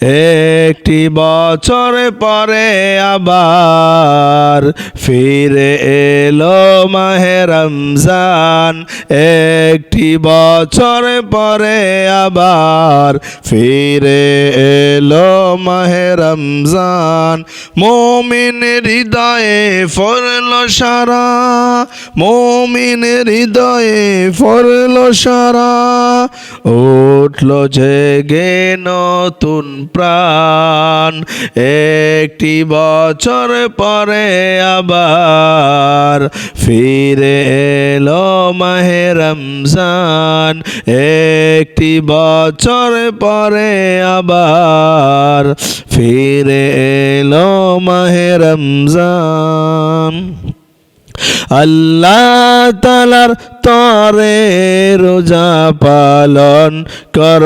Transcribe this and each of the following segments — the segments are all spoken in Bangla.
একটি বছর পরে আবার ফিরে এলো মাহে রমজান। একটি বছর পরে আবার ফিরে এলো মাহে রমজান। মোমিন হৃদয়ে ফরল সারা, মোমিন হৃদয়ে ফরল সারা। উঠল জেগে নতুন প্রাণ। একটি বছর পরে আবার ফিরে এলো মাহে রমজান। একটি বছর পরে আবার ফিরে এলো মাহে রমজান। আল্লাহ তালার তরে রোজা পালন কর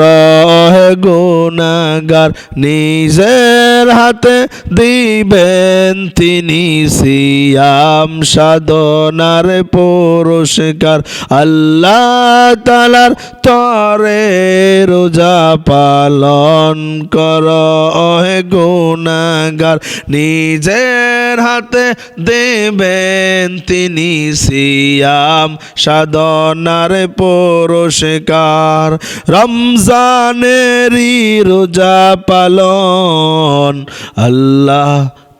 হে গুনাগার নিজের হাতে দিবেন তিনি সিয়াম সাধনার পুরস্কার। আল্লাহ তালার তরে রোজা পালন কর হে গুনাগার নিজের হাতে দেবেন তিনি সিয়াম সাধনার পুরস্কার। রমজানেরই রোজা পালন। আল্লাহ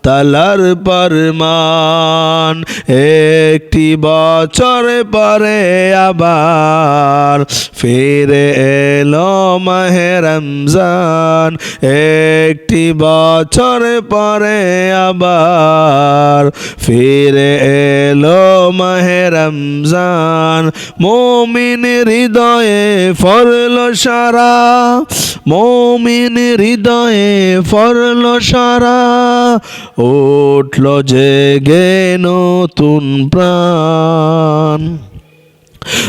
তালার পরমান, একটি বছর পরে আবার ফিরে এলো মাহে রমজান, একটি বছর পরে আবার ফিরে এলো মাহে রমজান। মোমিন হৃদয়ে ফরল সারা, মোমিন হৃদয়ে ফরল সারা উঠল জেগে নতুন প্রাণ।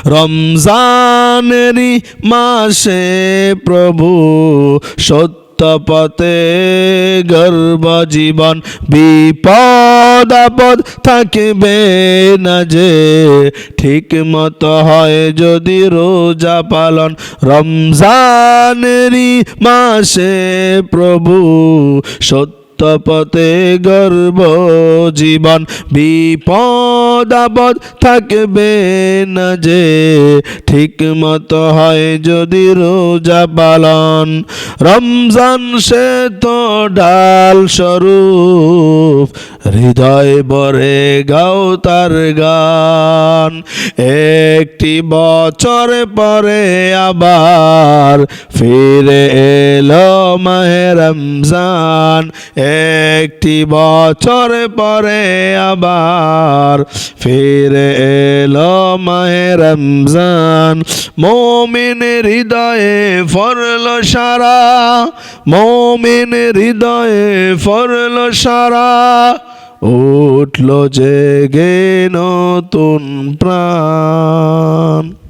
রমজানেরই মাসে প্রভু সত্য গর্ব জীবন বিপদ আপদ থাকবে না যে। ঠিক মতো হয় যদি রোজা পালন। রমজানেরই মাসে প্রভু সত্য পথে গর্ব জীবন, বিপদ থাকবে না যে। ঠিক মতো হয় যদি রোজা পালন, রমজান সে তো ডাল স্বরূপ। হৃদয় বরে গাও তার গান। একটি বছর পরে আবার ফিরে এলো মাহে রমজান। একটি বছর পরে আবার ফিরে এলো মাহে রমজান। মোমিন হৃদয়ে ফরল সারা, মোমিন হৃদয়ে ফরল সারা। উঠল জেগে নতুন প্রাণ।